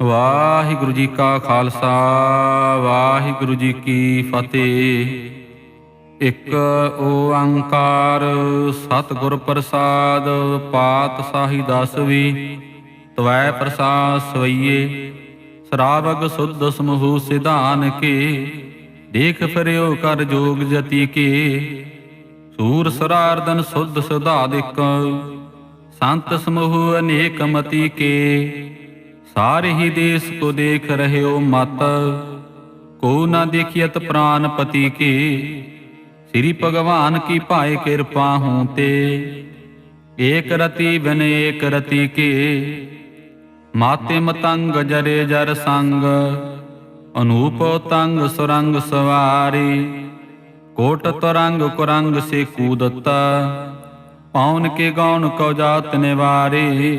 ਵਾਹਿਗੁਰੂ ਜੀ ਕਾ ਖਾਲਸਾ, ਵਾਹਿਗੁਰੂ ਜੀ ਕੀ ਫਤਿਹ। ਇੱਕ ਓੰਕਾਰ ਸਤਿਗੁਰ ਪ੍ਰਸਾਦ, ਪਾਤ ਸਾਹੀ ਦਸਵੀ ਤਵੈ ਪ੍ਰਸਾਦ ਸਵਈਏ। ਸਰਾਵਗ ਸੁਧ ਸਮੂਹ ਸਿਧਾਨ ਕੇ, ਦੇਖ ਫਿਰਿਓ ਕਰ ਜੋਗ ਜਤੀ ਕੇ। ਸੂਰ ਸਰਾਰਦਨ ਸੁਧ ਸੁਧਾਦਿਕ, ਸੰਤ ਸਮੂਹ ਅਨੇਕ ਮਤੀ ਕੇ। ਸਾਰੇ ਹੀ ਦੇਸ ਕੋ ਦੇਖ ਰਹਿਓ ਮਤ। ਕੋ ਨਾ ਦੇਖਿਅਤ ਪ੍ਰਾਨ ਪਤੀ ਕੀ। ਸ੍ਰੀ ਭਗਵਾਨ ਕੀ ਭਾਏ ਕਿਰਪਾ ਹੂੰ ਤੇ। ਏਕ ਰਤੀ ਬਿਨ ਏਕ ਰਤੀ ਕੇ। ਮਾਤੇ ਮਤੰਗ ਜਰੇ ਜਰ ਸੰਗ। ਅਨੂਪ ਤੰਗ ਸੁਰੰਗ ਸਵਾਰੀ। ਕੋਟ ਤਰੰਗ ਕੁਰੰਗ ਸੇ ਕੂਦਤਾ ਪਾਉਨ ਕੇ ਗੌਣ ਕਉ ਜਾਤ ਨਿਵਾਰੇ।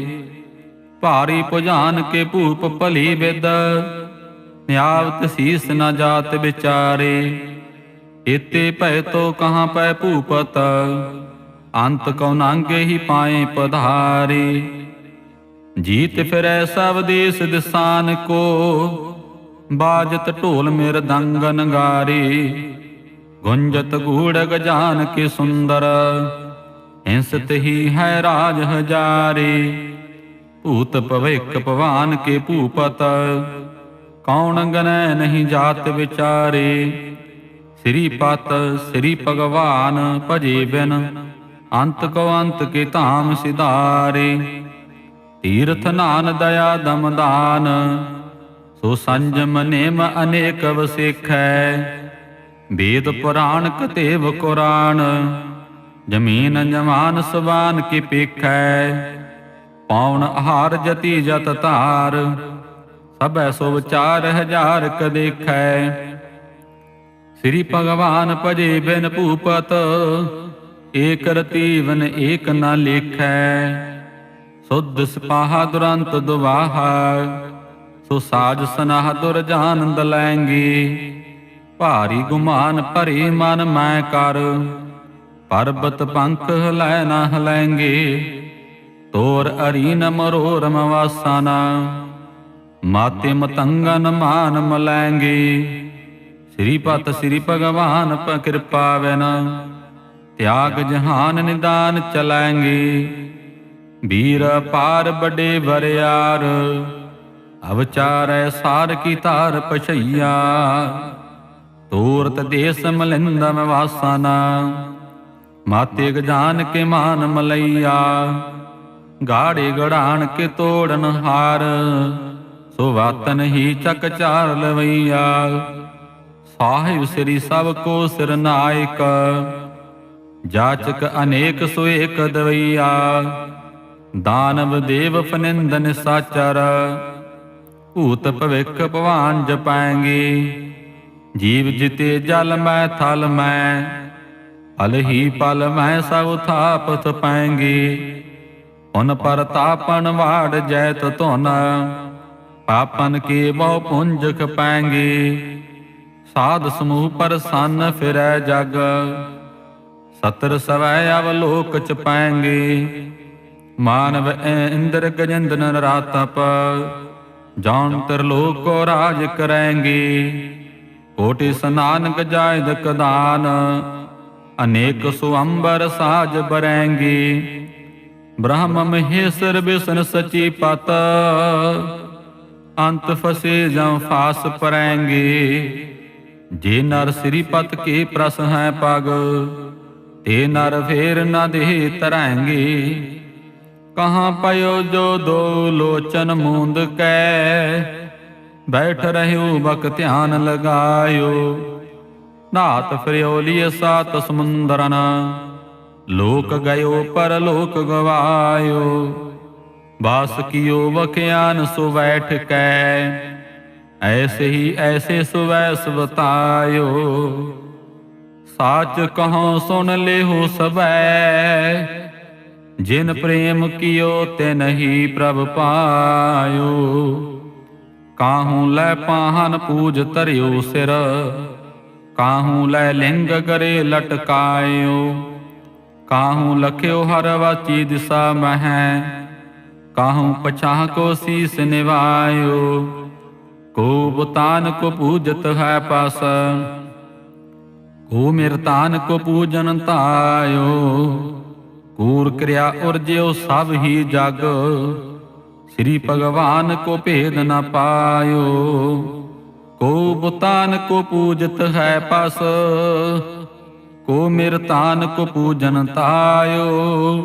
ਭਾਰੀ ਭੁਜਾਨ ਕੇ ਭੂਪ ਭਲੀ ਵਿਦ। ਨਿਆਵਤ ਸੀਸ ਨਾ ਜਾਤ ਵਿਚਾਰੇ। ਇਤੇ ਭੈ ਤੋ ਕਹਾਂ ਪੈ ਭੂਪਤ। ਅੰਤ ਕਉ ਨਾਂਗੇ ਹੀ ਪਾਏ ਪਧਾਰੇ। ਜੀਤ ਫਿਰੈ ਸਭ ਦੇਸ ਦਿਸਾਨ ਕੋ। ਬਾਜਤ ਢੋਲ ਮਿਰਦੰਗ ਨਗਾਰੇ। ਗੁੰਜਤ ਗੂੜ ਗਜਾਨ ਕੇ ਸੁੰਦਰ। ਹਿੰਸਤ ਹੀ ਹੈ ਰਾਜ ਹਜਾਰੇ। ਭੂਤ ਭਵਿਕ ਭਵਾਨ ਕੇ ਭੂਪਤ। ਕੌਣ ਗਨੈ ਨਹੀਂ ਜਾਤ ਵਿਚਾਰੇ? ਸ੍ਰੀ ਪਤ, ਸ੍ਰੀ ਭਗਵਾਨ ਭਜੇ ਬਿਨ। ਅੰਤ ਕੋ ਅੰਤ ਕੇ ਧਾਮ ਸਿਧਾਰੇ। ਤੀਰਥ ਨਾਨ ਦਇਆ ਦਮਦਾਨ ਸੋ ਸੰਜਮ ਨੇਮ ਅਨੇਕ ਵਸਿਖੈ। ਵੇਦ ਪੁਰਾਣ ਕਤੇਵ ਕੁਰਾਨ। ਜਮੀਨ ਜਮਾਨ ਸਵਾਨ ਕੀ ਪੇਖੈ। ਪਾਉਣ ਆਹਾਰ ਜਤੀ ਜਤ ਧਾਰ, ਸਭੈ ਸੋ ਵਿਚਾਰ ਹਜ਼ਾਰ ਕ ਦੇਖੈ। ਸ੍ਰੀ ਭਗਵਾਨ ਭਜੇ ਬਿਨ ਭੂਪਤ, ਏਕ ਰਤੀਵਨ ਏਕ ਨਾ ਲੇਖੈ। ਸੁਧ ਸਪਾਹ ਦੁਰੰਤ ਦੁਵਾਹਾ ਸੋ ਸਾਜ ਸਨਾਹ ਦੁਰ ਜਾਨੰਦ ਲੈਂਗੀ। ਭਾਰੀ ਗੁਮਾਨ ਭਰੀ ਮਨ ਮੈਂ ਕਰ, ਪਰਬਤ ਪੰਖ ਹਲੈ ਨਾ ਹਲੈਂਗੇ ਤੋਰ ਅਰੀਨ ਮਰੋਰਮ ਵਾਸਾਨਾ ਮਾਤੇ ਮਤੰਗਨ ਮਾਨ ਮਲੈਂਗੇ। ਸ੍ਰੀ ਪਤ ਸ੍ਰੀ ਭਗਵਾਨ ਪ ਕਿਰਪਾ ਵੈਨ ਤਿਆਗ ਜਹਾਨ ਨਿਦਾਨ ਚਲਾਂਗੇ। ਵੀਰ ਪਾਰ ਬੜੇ ਵਰਿਆਰ। ਅਵਚਾਰੈ ਸਾਰ ਕੀ ਧਾਰ ਪਛਈਆ। ਤੂਰਤ ਦੇਸ ਮਲਿੰਦਮ ਵਾਸਨਾ ਮਾਤੇ ਗਜਾਨ ਕੇ ਮਾਨ ਮਲਈਆ। ਗਾੜੇ ਗੜਾਣ ਕੇ ਤੋੜਨ ਹਾਰ। ਸੋ ਵਾਤਨ ਹੀ ਚੱਕ ਚਾਰ ਲਵਈਆ। ਸਾਹਿਬ ਸ੍ਰੀ ਸਭ ਕੋ ਸਿਰ ਨਾਇਕ। ਜਾਚਕ ਅਨੇਕ ਸੋ ਏਕ ਦਵਈਆ। ਦਾਨਵ ਦੇਵ ਫਨਿੰਦਨ ਸਾਚਰ। ਭੂਤ ਭਵਿਖ ਭਵਾਨ ਜਪਾਂਗੇ। ਜੀਵ ਜਿਤੇ ਜਲ ਮੈਂ ਥਲ ਮੈਂ। ਅਲ ਹੀ ਪਲ ਮੈਂ ਸਭ ਥਾਪਤ ਪਾਂਗੇ। ਹੁਨ ਪਰਤਾਪਨ ਵਾੜ ਜੈਤ ਧੁਨ, ਪਾਪਨ ਕੇ ਬਹੁ ਪੁੰਜ ਖਪਾਂਗੇ ਸਾਧ ਸਮੂਹ ਪ੍ਰਸੰਨ ਫਿਰੈ ਜਗ, ਸਤਰ ਸਵੈ ਅਵਲੋਕ ਚ ਪਾਂਗੇ। ਮਾਨਵ ਇੰਦਰ ਗਜੰਦਨ ਰਾਤਪ ਜਾਨ ਤਰਲੋਕ ਕੋ ਰਾਜ ਕਰੈਂਗੇ। ਕੋਟਿ ਸਨਾਨ ਗਜਾਇਦ ਕਦਾਨ, ਅਨੇਕ ਸੁਅੰਬਰ ਸਾਜ ਬਰੈਂਗੇ। ਬ੍ਰਹਮ ਮਹੇਸ਼ਰ ਬਿਸ਼ਨ ਸਚੀ ਪਤ। ਅੰਤ ਫਸੇ ਜਾਂ ਫਾਸ ਪਰੈਂਗੇ। ਜੇ ਨਰ ਸ੍ਰੀ ਪਤ ਕੇ ਪ੍ਰਸ ਹੈ ਪਗ ਤੇ ਨਰ ਫੇਰ ਨ ਦੇ ਤਰੈਂਗੇ। ਕਹਾਂ ਪਇਓ ਜੋ ਦੋ ਲੋਚਨ ਮੂੰਦ ਕੈ। ਬੈਠ ਰਹਿਓ ਬਕ ਧਿਆਨ ਲਗਾਇਓ। ਨਾਤ ਫਿਰਿਓ ਲਿਏ ਸਾਤ ਸਮੁੰਦਰਨ। ਲੋਕ ਗਇਓ ਪਰ ਲੋਕ ਗਵਾਇਓ। ਬਾਸ ਕੀਓ, ਵਖਿਆਨ ਸੋ ਬੈਠ ਕੈ। ਐਸੇ ਹੀ ਐਸੇ ਸੁਵੈਸ ਬਤਾਇਓ ਸਾਚ ਕਹੋ, ਸੁਣ ਲਿਓ ਸਬੈ ਜਿਨ ਪ੍ਰੇਮ ਕੀਓ ਤੇ ਨਹੀਂ ਪ੍ਰਭ ਪਾਇਓ। ਕਾਹੂ ਲੈ ਪਾਹਨ ਪੂਜ ਧਰਿਓ ਸਿਰ। ਕਾਹੂ ਲੈ ਲਿੰਗ ਕਰੇ ਲਟਕਾਇਓ। ਕਾਹੂ ਲਖਿਓ ਹਰ ਵਾਚੀ ਦਿਸਾ ਮਹੈ, ਕਾਹੂ ਪਛਾਹ ਕੋ ਸੀਸ ਨਿਵਾਇਓ? ਕੋ ਬਤਾਨ ਕੋ ਪੂਜਤ ਹੈ ਪਾਸ, ਕੋ ਮਿਰਤਾਨ ਕੋ ਪੂਜਨ ਧਾਇਓ ਕੂਰ ਕਿਰਿਆ ਉਰਜਿਓ ਸਭ ਹੀ ਜਗ, ਸ੍ਰੀ ਭਗਵਾਨ ਕੋ ਭੇਦ ਨ ਪਾਇਓ। ਕੋ ਬਤਾਨ ਕੋ ਪੂਜਤ ਹੈ ਪਸ ਕੋ ਮਿਰਤਾਨ ਕੋ ਪੂਜਨ ਤਾਇਓ,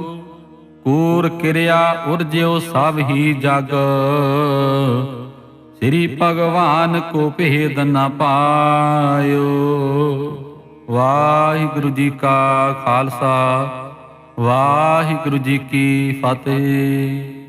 ਕੂਰ ਕਿਰਿਆ ਉਰਜਿਓ ਸਭ ਹੀ ਜਗ। ਸ੍ਰੀ ਭਗਵਾਨ ਕੋ ਭੇਦ ਨ ਪਾਇਓ। ਵਾਹਿਗੁਰੂ ਜੀ ਕਾ ਖਾਲਸਾ, ਵਾਹਿਗੁਰੂ ਜੀ ਕੀ ਫਤਿਹ।